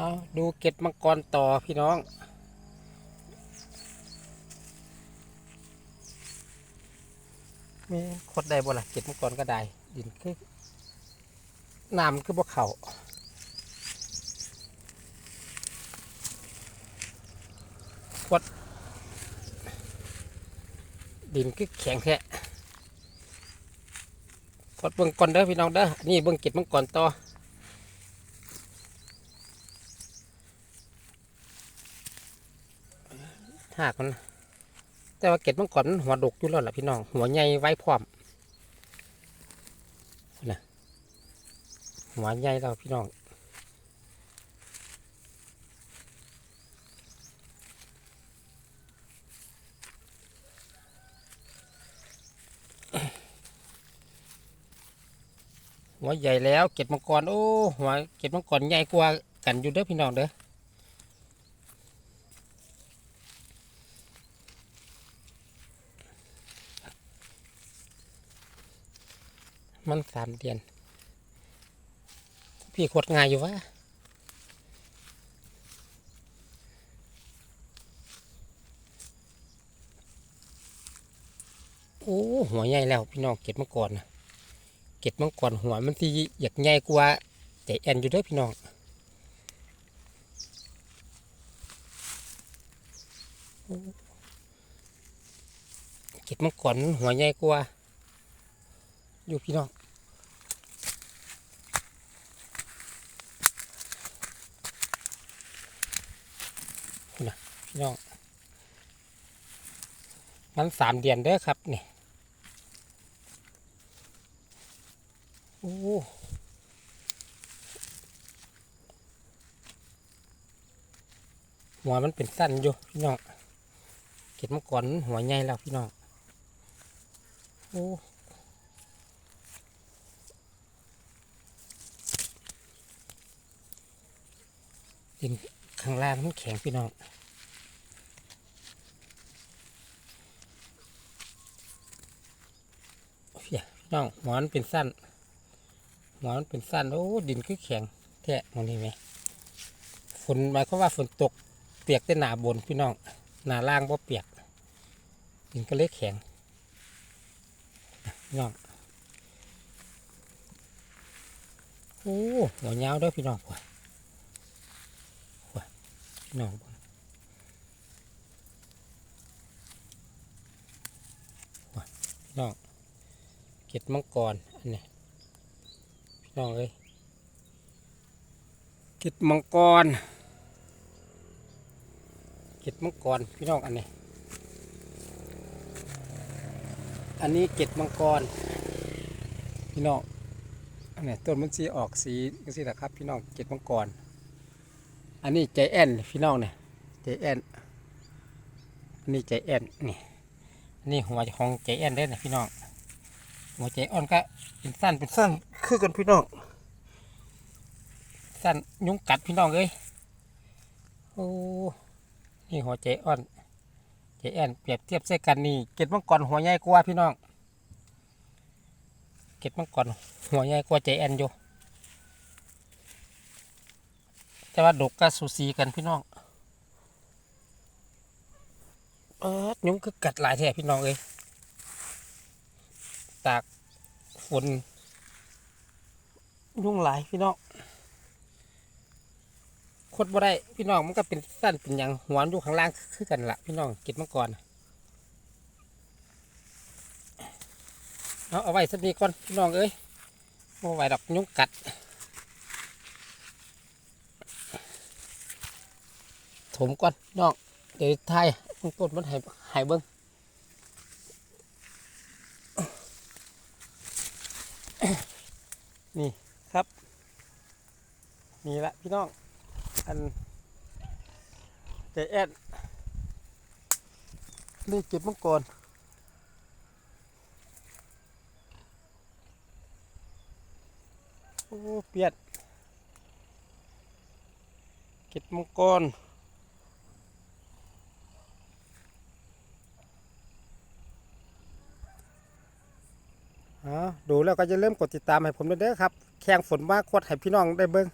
เอาดูเก็ดมังกรต่อพี่น้อง มีคดได้บ่ล่ะเก็ดมังกรก็ได้ ดินคือน้ำคือบ่เข่าคดดินคือแข็งแท้กดเบิ่งก่อนเด้อพี่น้องเด้อนี่เบิ่งเก็ดมังกรต่อ หากมันแต่ว่าเก็ดมังกรมันหัวดกอยู่แล้วล่ะพี่น้อง หัวใหญ่ไว้พร้อมนะหัวใหญ่แล้วพี่น้องหัวใหญ่แล้วเก็ดมังกรโอ้หัวเก็ดมังกรใหญ่กว่ากันอยู่เด้อพี่น้องเด้อ มันสามเดือน พี่ขวดง่ายอยู่วะโอ้หัวใหญ่แล้วพี่น้องเก็ดมังกรนะเก็ดมังกรหัวมันที่อยากใหญ่กว่าแต่แอนอยู่ด้วยพี่น้องเก็ดมังกรมันหัวใหญ่กว่าอยู่พี่น้อง นี่นะพี่น้องมันสามเดือนเด้อครับนี่โอ้หัวมันเป็นสั้นอยู่พี่น้องเก็บมาก่อนหัวใหญ่แล้วพี่น้องโอ้ดินข้างล่างมันแข็งพี่น้อง พี่พี่ น้องหัวมันเป็นสั้นหัวมันเป็นสั้น โอ้ ดินคือแข็งแท้มองนี่ไหมฝนหมายความว่าฝนตกเปียกแต่หนาบนพี่น้องหนาล่างบ่เปียก ดินก็เลยแข็งพี่น้องโอ้หัวยาวด้วยพี่น้องว่ะพี่น้องว่ะพี่น้อง เก็ดมังกรอันนี้พี่น้องเอ้ยเก็ดมังกรเก็ดมังกรพี่น้องอันนี้ อันนี้เก็ดมังกรพี่น้องอันนี้ต้นมันสีออกสีจังสีนะครับ พี่น้องเก็ดมังกรอันนี้ใจแอนพี่น้องเนี่ยใจแอนอันนี้ใจแอนนี่อันนี้หัวของใจแอนได้นะพี่น้อง หัวใจอ่อนก็เป็นสั้นเป็นสั้นคือกันพี่น้องสั้นยุงกัดพี่น้องเลยโอ้นี่หัวใจอ่อนใจแอนเปรียบเทียบใส่กันนี่เก็ดมังกรหัวใหญ่กว่าพี่น้องเก็ดมังกรหัวใหญ่กว่าใจแอนอยู่แต่ว่าดกก็สูสีกันพี่น้องเออยุงคือกัดหลายแท้พี่น้องเอ้ย ตากฝนยุงหลายพี่น้องคดบ่ได้พี่น้องมันก็เป็นสั้นเป็นอย่างหัวนอยู่ข้างล่างคือกันละพี่น้องก็บมาก่อนเอาเอาไว้สักนี้ก่อนพี่น้องเอ้ยบ่ไหวดอกยุงกัดถมก่อนน้องเดี๋ยวไทยต้นมันหายหายเบิ้ง นี่ครับ นี่ละพี่น้อง อันใจแอดนี่เก็บมังกรโอ้เปียดเก็บมังกร ดูแล้วก็จะเริ่มกดติดตามให้ผมด้วยเด้อครับ แข่งฝนมาโคตรให้พี่น้องได้เบิ้ง